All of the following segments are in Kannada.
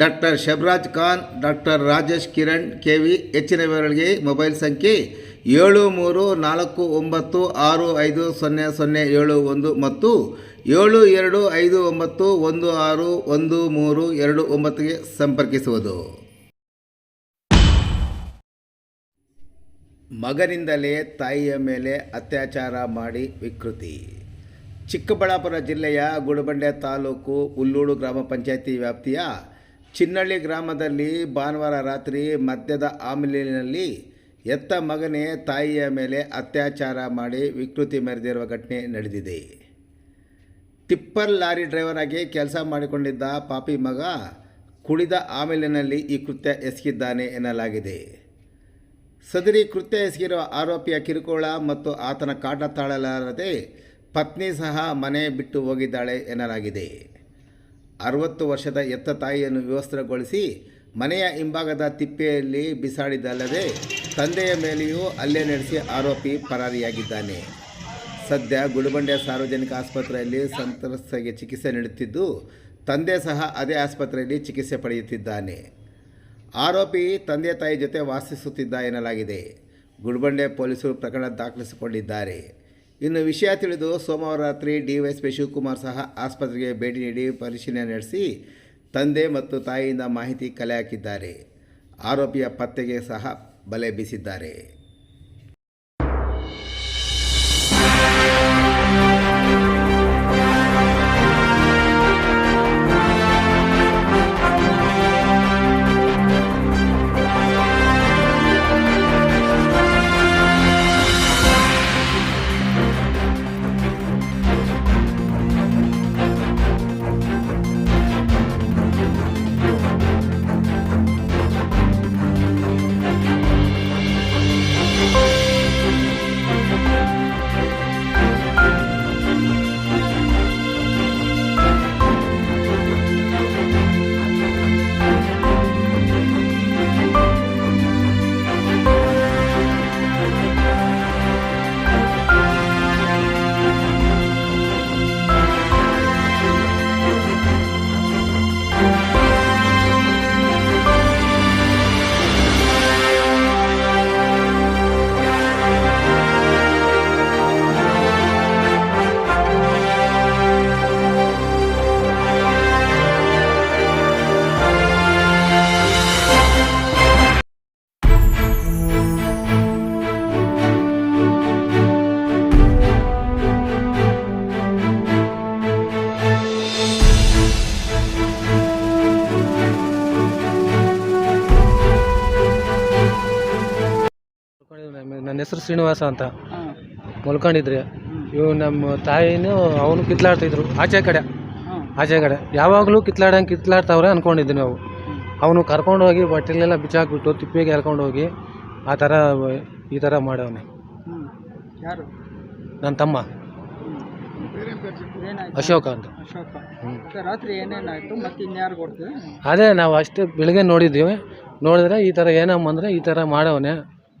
doctor Shabraz Khan, doctor Rajesh Kiran K V ಹೆಚ್ಚಿನ ವಿವರಗಳಿಗೆ ಮೊಬೈಲ್ ಸಂಖ್ಯೆ ಏಳು ಮೂರು ನಾಲ್ಕು ಒಂಬತ್ತು ಆರು ಐದು ಸೊನ್ನೆ ಸೊನ್ನೆ ಏಳು ಒಂದು ಮತ್ತು ಏಳು ಎರಡು ಐದು ಒಂಬತ್ತು ಒಂದು ಆರು ಒಂದು ಮೂರು ಎರಡು ಒಂಬತ್ತಿಗೆ ಸಂಪರ್ಕಿಸುವುದು. ಮಗನಿಂದಲೇ ತಾಯಿಯ ಮೇಲೆ ಅತ್ಯಾಚಾರ ಮಾಡಿ ವಿಕೃತಿ. ಚಿಕ್ಕಬಳ್ಳಾಪುರ ಜಿಲ್ಲೆಯ ಗುಡಬಂಡೆ ತಾಲೂಕು ಹುಲ್ಲೂಡು ಗ್ರಾಮ ಪಂಚಾಯಿತಿ ವ್ಯಾಪ್ತಿಯ ಚಿನ್ನಳ್ಳಿ ಗ್ರಾಮದಲ್ಲಿ ಭಾನುವಾರ ರಾತ್ರಿ ಮದ್ಯದ ಆಮಿಲಿನಲ್ಲಿ ಎತ್ತ ಮಗನೇ ತಾಯಿಯ ಮೇಲೆ ಅತ್ಯಾಚಾರ ಮಾಡಿ ವಿಕೃತಿ ಮೆರೆದಿರುವ ಘಟನೆ ನಡೆದಿದೆ. ಟಿಪ್ಪರ್ ಲಾರಿ ಡ್ರೈವರ್ ಆಗಿ ಕೆಲಸ ಮಾಡಿಕೊಂಡಿದ್ದ ಪಾಪಿ ಮಗ ಕುಡಿದ ಆಮೇಲಿನಲ್ಲಿ ಈ ಕೃತ್ಯ ಎಸಗಿದ್ದಾನೆ ಎನ್ನಲಾಗಿದೆ. ಸದರಿ ಕೃತ್ಯ ಎಸಗಿರುವ ಆರೋಪಿಯ ಕಿರುಕುಳ ಮತ್ತು ಆತನ ಕಾಟ ತಾಳಲಾರದೆ ಪತ್ನಿ ಸಹ ಮನೆ ಬಿಟ್ಟು ಹೋಗಿದ್ದಾಳೆ ಎನ್ನಲಾಗಿದೆ. ಅರವತ್ತು ವರ್ಷದ ಎತ್ತ ತಾಯಿಯನ್ನು ವಿವಸ್ತ್ರಗೊಳಿಸಿ ಮನೆಯ ಹಿಂಭಾಗದ ತಿಪ್ಪೆಯಲ್ಲಿ ಬಿಸಾಡಿದ್ದಲ್ಲದೆ ತಂದೆಯ ಮೇಲೆಯೂ ಹಲ್ಲೆ ನಡೆಸಿ ಆರೋಪಿ ಪರಾರಿಯಾಗಿದ್ದಾನೆ. ಸದ್ಯ ಗುಡುಬಂಡೆ ಸಾರ್ವಜನಿಕ ಆಸ್ಪತ್ರೆಯಲ್ಲಿ ಸಂತ್ರಸ್ತರಿಗೆ ಚಿಕಿತ್ಸೆ ನೀಡುತ್ತಿದ್ದು, ತಂದೆ ಸಹ ಅದೇ ಆಸ್ಪತ್ರೆಯಲ್ಲಿ ಚಿಕಿತ್ಸೆ ಪಡೆಯುತ್ತಿದ್ದಾನೆ. ಆರೋಪಿ ತಂದೆ ತಾಯಿ ಜೊತೆ ವಾಸಿಸುತ್ತಿದ್ದ ಎನ್ನಲಾಗಿದೆ. ಗುಡ್ಬಂಡೆ ಪೊಲೀಸರು ಪ್ರಕರಣ ದಾಖಲಿಸಿಕೊಂಡಿದ್ದಾರೆ. ಇನ್ನು ವಿಷಯ ತಿಳಿದು ಸೋಮವಾರ ರಾತ್ರಿ ಡಿವೈಎಸ್ಪಿ ಶಿವಕುಮಾರ್ ಸಹ ಆಸ್ಪತ್ರೆಗೆ ಭೇಟಿ ನೀಡಿ ಪರಿಶೀಲನೆ ನಡೆಸಿ ತಂದೆ ಮತ್ತು ತಾಯಿಯಿಂದ ಮಾಹಿತಿ ಕಲೆ ಹಾಕಿದ್ದಾರೆ. ಆರೋಪಿಯ ಪತ್ತೆಗೆ ಸಹ ಬಲೆ ಬೀಸಿದ್ದಾರೆ. ಹೆಸರು ಶ್ರೀನಿವಾಸ ಅಂತ. ಮಲ್ಕೊಂಡಿದ್ರಿ. ಇವು ನಮ್ಮ ತಾಯಿನೂ ಅವನು ಕಿತ್ಲಾಡ್ತಿದ್ರು. ಆಚೆ ಕಡೆ. ಆಚೆ ಕಡೆ. ಯಾವಾಗಲೂ ಕಿತ್ಲಾಡಂಗೆ ಕಿತ್ಲಾಡ್ತಾವ್ರೆ ಅನ್ಕೊಂಡಿದ್ವಿ ನಾವು. ಅವನು ಕರ್ಕೊಂಡು ಹೋಗಿ ಬಟ್ಟೆಲೆಲ್ಲ ಬಿಚ್ಚಾಕ್ಬಿಟ್ಟು ತಿಪ್ಪಿಗೆ ಎಳ್ಕೊಂಡು ಹೋಗಿ ಆ ಥರ ಈ ಥರ ಮಾಡವನೆ. ಯಾರು? ನನ್ನ ತಮ್ಮ. ಅಶೋಕ ಅಂತ. ಅಶೋಕ. ಹ್ಮ್. ಮತ್ತೆ ರಾತ್ರಿ ಏನೇನಾಯ್ತು? ಮತ್ತೆ ಇನ್ಯಾರು ಕೊಡ್ತೀವಿ? ಅದೇ ನಾವು ಅಷ್ಟೇ ಬೆಳಿಗ್ಗೆ ನೋಡಿದ್ದೀವಿ. ನೋಡಿದ್ರೆ ಈ ಥರ ಏನಮ್ಮ ಅಂದರೆ ಈ ಥರ ಮಾಡವನೆ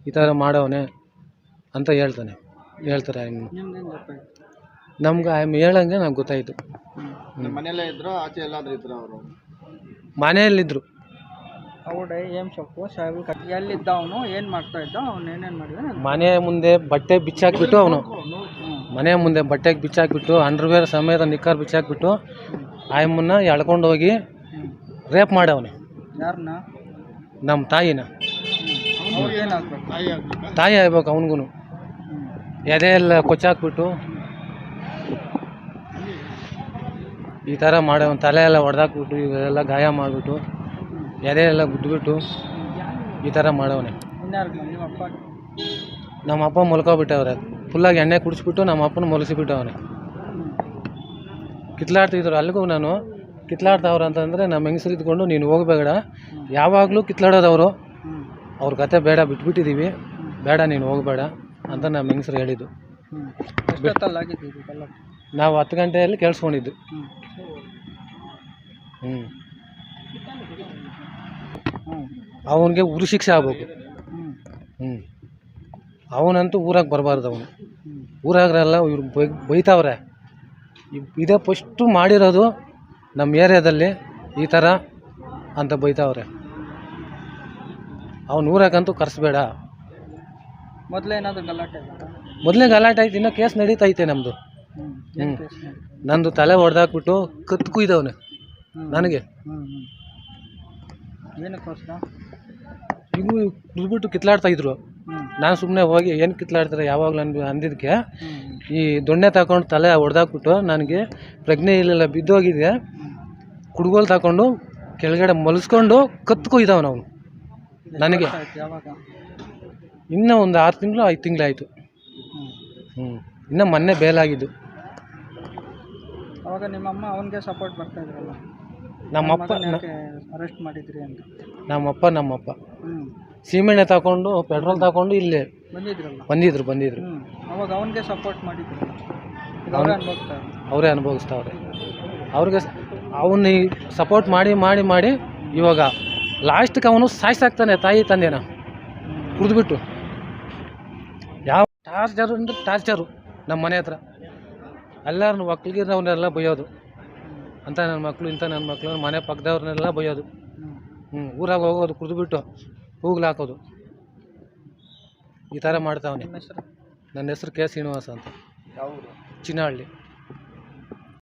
ಈ ಥರ ಮಾಡವನೆ. ಅಂತ ಹೇಳ್ತಾನೆ. ಹೇಳ್ತಾರೆ ನಿಮ್ದೇನು ಗೊತ್ತಾಯ್ತು? ನಮ್ಗೆ ಆಮೇಲೆ ಹೇಳಂಗೆ ನಮ್ಗೆ ಗೊತ್ತಾಯಿತು. ಮನೆಯಲ್ಲೇ ಇದ್ರು ಆಚೆ ಎಲ್ಲಾದ್ರೂ ಇದ್ರು ಅವರು? ಮನೆಯಲ್ಲಿದ್ದರು ಅವಡೆ ಏಮ್ ಸೊಪ್ಪು ಸಾಹೇಬ್ ಎಲ್ಲಿದ್ದ ಅವನು ಏನು ಮಾಡ್ತಾ ಇದ್ದ ಅವ್ನು ಏನೇನು ಮಾಡಿದ ಮನೆ ಮುಂದೆ ಬಟ್ಟೆ ಬಿಚ್ಚಾಕ್ಬಿಟ್ಟು ಅವನು. ಮನೆ ಮುಂದೆ ಬಟ್ಟೆಗೆ ಬಿಚ್ಚಾಕ್ಬಿಟ್ಟು ಅಂಡರ್ವೇರ್ ಸಮೇತ ನಿಕ್ಕರ್ ಬಿಚ್ಚಾಕ್ಬಿಟ್ಟು ಆಯಮ್ಮನ್ನ ಎಳ್ಕೊಂಡು ಹೋಗಿ ರೇಪ್ ಮಾಡವನೆ ಯಾರನ್ನ ನಮ್ಮ ತಾಯಿನ. ತಾಯಿ ಆಗ್ಬೇಕು? ಅವನಿಗೂ ಎದೆ ಎಲ್ಲ ಕೊಚ್ಚಾಕ್ಬಿಟ್ಟು ಈ ಥರ ಮಾಡೋ ತಲೆ ಎಲ್ಲ ಹೊಡೆದಾಕ್ಬಿಟ್ಟು ಇವೆಲ್ಲ ಗಾಯ ಮಾಡಿಬಿಟ್ಟು ಎದೆ ಎಲ್ಲ ಗುದ್ದುಬಿಟ್ಟು ಈ ಥರ ಮಾಡವನೆ. ನಿಮ್ಮ ಅಪ್ಪ ಮಲ್ಕೊಬಿಟ್ಟವ್ರೆ. ಫುಲ್ಲಾಗಿ ಎಣ್ಣೆ ಕುಡಿಸ್ಬಿಟ್ಟು ನಮ್ಮ ಅಪ್ಪನ ಮಲಗಿಸಿಬಿಟ್ಟವನೆ ಕಿತ್ಲಾಡ್ತಿದ್ರು. ಅಲ್ಲಿಗೂ ನಾನು ಕಿತ್ಲಾಡ್ತಾವ್ರ ಅಂತಂದರೆ ನಮ್ಮ ಹೆಂಗಸ್ರು ಇದ್ಕೊಂಡು ನೀನು ಹೋಗ್ಬೇಡ. ಯಾವಾಗಲೂ ಕಿತ್ಲಾಡೋದವರು. ಅವ್ರ ಕತೆ ಬೇಡ, ಬಿಟ್ಬಿಟ್ಟಿದ್ದೀವಿ. ಬೇಡ, ನೀನು ಹೋಗಬೇಡ. ಅಂತ ನಮ್ಮ ಹೆಂಗಸ್ರು ಹೇಳಿದ್ದು. ನಾವು ಹತ್ತು ಗಂಟೆಯಲ್ಲಿ ಕೇಳಿಸ್ಕೊಂಡಿದ್ದು. ಹ್ಞೂ ಹ್ಞೂ ಹ್ಞೂ ಅವನಿಗೆ ಉರು ಶಿಕ್ಷೆ ಆಗ್ಬೇಕು. ಹ್ಞೂ ಹ್ಞೂ ಅವನಂತೂ ಊರಾಗ ಬರಬಾರ್ದು ಅವನು. ಊರಾಗ್ರಲ್ಲ ಊರಾಗ್ರೆಲ್ಲ ಇವ್ರು ಬೈ ಬೈತಾವ್ರೆ. ಇವ್- ಇದೇ ಫಸ್ಟು ಮಾಡಿರೋದು ನಮ್ಮ ಏರಿಯಾದಲ್ಲಿ ಈ ಥರ ಅಂತ ಬೈತಾವ್ರೆ. ಅವನು ಊರಾಗಂತೂ ಕರೆಸ್ಬೇಡ. ಮೊದಲೇನಾದ್ರು ಗಲಾಟೆ ಮೊದಲೇ ಗಲಾಟೆ ಆಯ್ತು ಇನ್ನೂ ಕೇಸ್ ನಡೀತೈತೆ ನಮ್ಮದು ಹ್ಞೂ ನಂದು ತಲೆ ಹೊಡೆದಾಕ್ಬಿಟ್ಟು ಕತ್ತು ಕುಯ್ದವನೆ ನನಗೆ. ಏನಕ್ಕೋಸ್ಕರ? ಇವು ಕಿತ್ಲಾಡ್ತಾ ಇದ್ರು. ನಾನು ಸುಮ್ಮನೆ ಹೋಗಿ ಏನು ಕಿತ್ಲಾಡ್ತಾರೆ ಯಾವಾಗಲೂ ಅಂದ್ ಅಂದಿದ್ದಕ್ಕೆ ಈ ದೊಣ್ಣೆ ತಗೊಂಡು ತಲೆ ಹೊಡೆದಾಕ್ಬಿಟ್ಟು ನನಗೆ ಪ್ರಜ್ಞೆ ಇಲ್ಲೆಲ್ಲ ಬಿದ್ದೋಗಿದೆ ಕುಡ್ಗೋಲು ತಗೊಂಡು ಕೆಳಗಡೆ ಮಲಸ್ಕೊಂಡು ಕತ್ತು ಕೊಯ್ದವನು ಅವನು ನನಗೆ. ಯಾವಾಗ? ಇನ್ನೂ ಒಂದು ಆರು ತಿಂಗಳು ಐದು ತಿಂಗಳಾಯಿತು. ಹ್ಞೂ ಹ್ಞೂ ಇನ್ನೂ ಮೊನ್ನೆ ಬೇಲಾಗಿದ್ದು. ಅವಾಗ ನಿಮ್ಮಮ್ಮ ಅವನಿಗೆ ಸಪೋರ್ಟ್ ಮಾಡ್ತಾ ಇದ್ರಲ್ಲ? ನಮ್ಮಪ್ಪ ಅರೆಸ್ಟ್ ಮಾಡಿದ್ರಿ ಅಂತ? ನಮ್ಮಪ್ಪ ನಮ್ಮಪ್ಪ ಹ್ಞೂ ಸೀಮೆಣ್ಣೆ ತಗೊಂಡು ಪೆಟ್ರೋಲ್ ತಗೊಂಡು ಇಲ್ಲಿ ಬಂದಿದ್ರಲ್ಲ? ಬಂದಿದ್ರು ಬಂದಿದ್ರು. ಹ್ಞೂ ಅವಾಗ ಅವನಿಗೆ ಸಪೋರ್ಟ್ ಮಾಡಿದ್ರು? ಅವ್ರೇ ಅವರೇ ಅನುಭವಿಸ್ತಾವ್ರೆ. ಅವ್ರಿಗೆ ಅವನ್ನ ಸಪೋರ್ಟ್ ಮಾಡಿ ಮಾಡಿ ಮಾಡಿ ಇವಾಗ ಲಾಸ್ಟ್ಗೆ ಅವನು ಸಾಯ್ಸಾಕ್ತಾನೆ ತಾಯಿ ತಂದೆನ. ಕುಡಿದ್ಬಿಟ್ಟು. ಟಾರ್ಚರು ಅಂದ್ರೆ ಟಾರ್ಚರು ನಮ್ಮ ಮನೆ ಹತ್ರ. ಎಲ್ಲರೂ ಮಕ್ಳಿಗೆ ಅವನ್ನೆಲ್ಲ ಬೈಯೋದು ಅಂತ ನನ್ನ ಮಕ್ಕಳು ಇಂಥ ನನ್ನ ಮಕ್ಕಳು ಮನೆ ಪಕ್ಕದವ್ರನ್ನೆಲ್ಲ ಬೈಯೋದು ಹ್ಞೂ ಊರಾಗ ಹೋಗೋದು ಕುಡಿದ್ಬಿಟ್ಟು ಹೂಗ್ಲು ಹಾಕೋದು. ಈ ಥರ ಮಾಡ್ತಾವನೆ. ನನ್ನ ಹೆಸರು ಕೆ ಶ್ರೀನಿವಾಸ ಅಂತ. ಚಿನ್ನಹಳ್ಳಿ